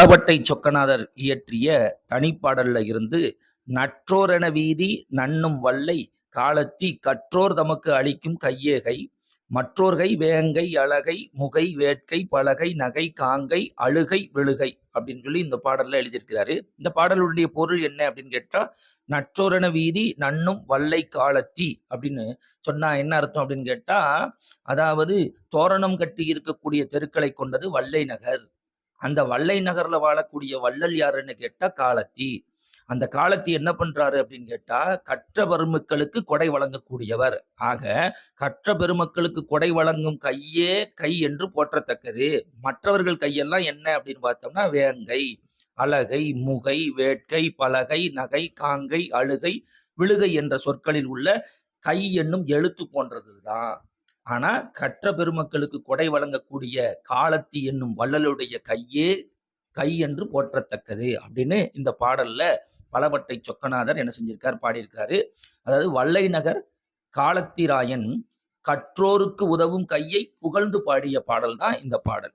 பலபட்டை சொக்கநாதர் இயற்றிய தனிப்பாடல்ல இருந்து நற்றோரென வீதி நன்னும் வல்லை காலத்தி கற்றோர் தமக்கு அளிக்கும் கையேகை மற்றோர்கை வேங்கை அழகை முகை வேட்கை பலகை நகை காங்கை அழுகை விழுகை அப்படின்னு சொல்லி இந்த பாடல்ல எழுதியிருக்கிறாரு. இந்த பாடலுடைய பொருள் என்ன அப்படின்னு கேட்டா நற்றோரண வீதி நன்னும் வல்லை காலத்தி அப்படின்னு சொன்னா என்ன அர்த்தம் அப்படின்னு கேட்டா அதாவது தோரணம் கட்டி இருக்கக்கூடிய தெருக்களை கொண்டது வல்லை நகர். அந்த வல்லை நகர்ல வாழக்கூடிய வள்ளல் யாருன்னு கேட்டா காலத்தி அந்த காலத்தி என்ன பண்றாரு அப்படின்னு கேட்டா கற்ற பெருமக்களுக்கு கொடை வழங்கக்கூடியவர். ஆக கற்ற பெருமக்களுக்கு கொடை வழங்கும் கையே கை என்று போற்றத்தக்கது. மற்றவர்கள் கையெல்லாம் என்ன அப்படின்னு பார்த்தோம்னா வேங்கை அலகை முகை வேட்கை பலகை நகை காங்கை அழுகை விழுகை என்ற சொற்களில் உள்ள கை என்னும் எழுத்து போன்றதுதான். ஆனா கற்ற பெருமக்களுக்கு கொடை வழங்கக்கூடிய காலத்தி என்னும் வள்ளலுடைய கையே கை என்று போற்றத்தக்கது அப்படின்னு இந்த பாடல்ல பலபட்டை சொக்கநாதர் என்ன செஞ்சிருக்கார் பாடியிருக்காரு அதாவது வல்லை நகர் காலத்திராயன் கற்றோருக்கு உதவும் கையை புகழ்ந்து பாடிய பாடல் தான் இந்த பாடல்.